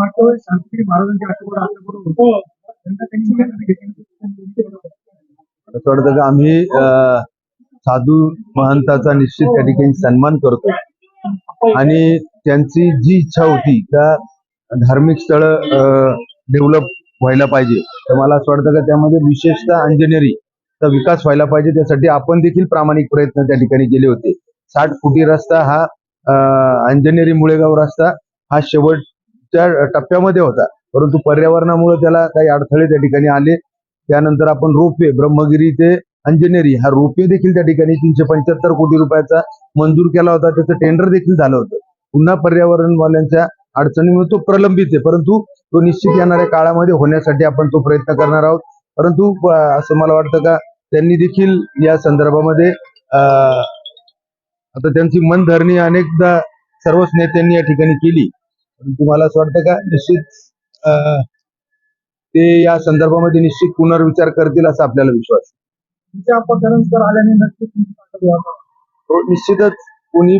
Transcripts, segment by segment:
मागच्या वेळेस शांतगिरी महाराजांच्या आठवडा होतो. त्यांना त्यांनी का आम्ही अं, साधू महंताचा निश्चित त्या ठिकाणी सन्मान करतो. आणि त्यांची जी इच्छा होती का धार्मिक स्थळ डेव्हलप व्हायला पाहिजे. तर मला असं वाटतं का त्यामध्ये विशेषतः अंजनेरीचा विकास व्हायला पाहिजे. त्यासाठी आपण देखील प्रामाणिक प्रयत्न त्या ठिकाणी केले होते. साठ फुटी रस्ता हा अंजनेरी मुळेगाव रस्ता हा त्या टप्प्यामध्ये होता. परंतु पर्यावरणामुळे त्याला काही अडथळे त्या ठिकाणी आले. त्यानंतर आपण रोपवे ब्रह्मगिरी ते अंजनेरी हा रोपवे देखील त्या ठिकाणी तीनशे पंच्याहत्तर कोटी रुपयाचा मंजूर केला होता. त्याचं टेंडर देखील झालं होतं. पुन्हा पर्यावरणवाल्यांच्या अडचणीमुळे तो प्रलंबित आहे. परंतु तो निश्चित येणाऱ्या काळामध्ये होण्यासाठी आपण तो प्रयत्न करणार आहोत. परंतु असं मला वाटतं का त्यांनी देखील या संदर्भामध्ये आता त्यांची मनधरणी अनेकदा सर्वच नेत्यांनी या ठिकाणी केली. परंतु मला असं वाटतं का? निश्चित ते या संदर्भामध्ये निश्चित पुनर्विचार करतील असा आपल्याला विश्वास. तो निश्चितच. कोणी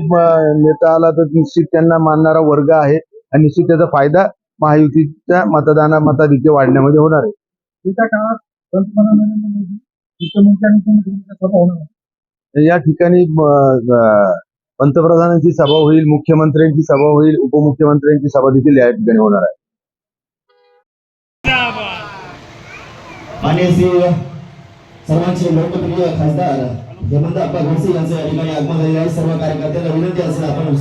नेता आला तर निश्चित त्यांना मानणारा वर्ग आहे आणि निश्चित त्याचा फायदा महायुतीच्या मतदाना मताधिक्य वाढण्यामध्ये होणार आहे. या ठिकाणी पंतप्रधानांची सभा होईल मुख्यमंत्र्यांची सभा होईल उपमुख्यमंत्र्यांची सभा देखील या ठिकाणी होणार आहे. सर्वांचे लोकप्रिय खासदार हेमंत अप्पा घोडसे यांचं या ठिकाणी आगमन झालेलं आहे. सर्व कार्यकर्त्यांना विनंती असेल आपण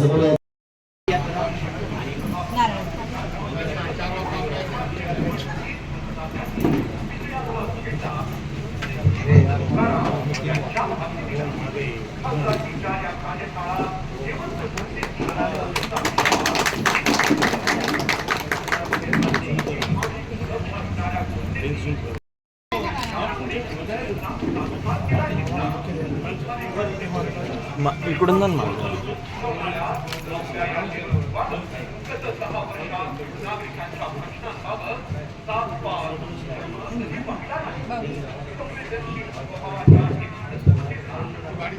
समोर या. इकडून जा ना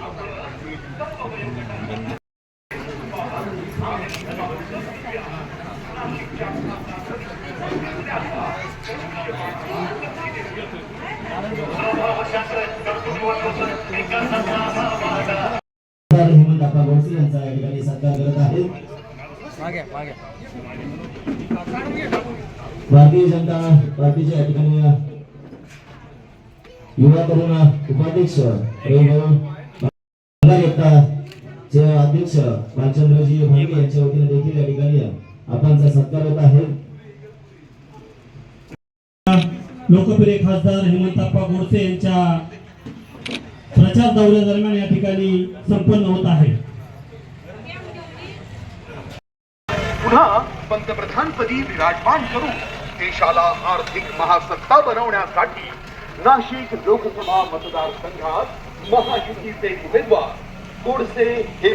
खासदार हेमंत अप्पा घोडसे यांचा या ठिकाणी सत्कार करत आहे मागे मागे भारतीय जनता पार्टीच्या या ठिकाणी युवा तरुण उपाध्यक्ष चे अध्यक्ष भालचंद्रजी भांगे यांच्या वतीने देखील या ठिकाणी आपणचा सत्कार होत आहे. लोकप्रिय खासदार हेमंतप्पा गोडसे यांच्या प्रचार दौऱ्या दरम्यान या ठिकाणी संपन्न होत आहे. पुन्हा पंतप्रधानपदी विराजमान करून देशाला आर्थिक महासत्ता बनवण्यासाठी नाशिक लोकसभा मतदारसंघात महायुतीचे उमेदवार गोडसे हे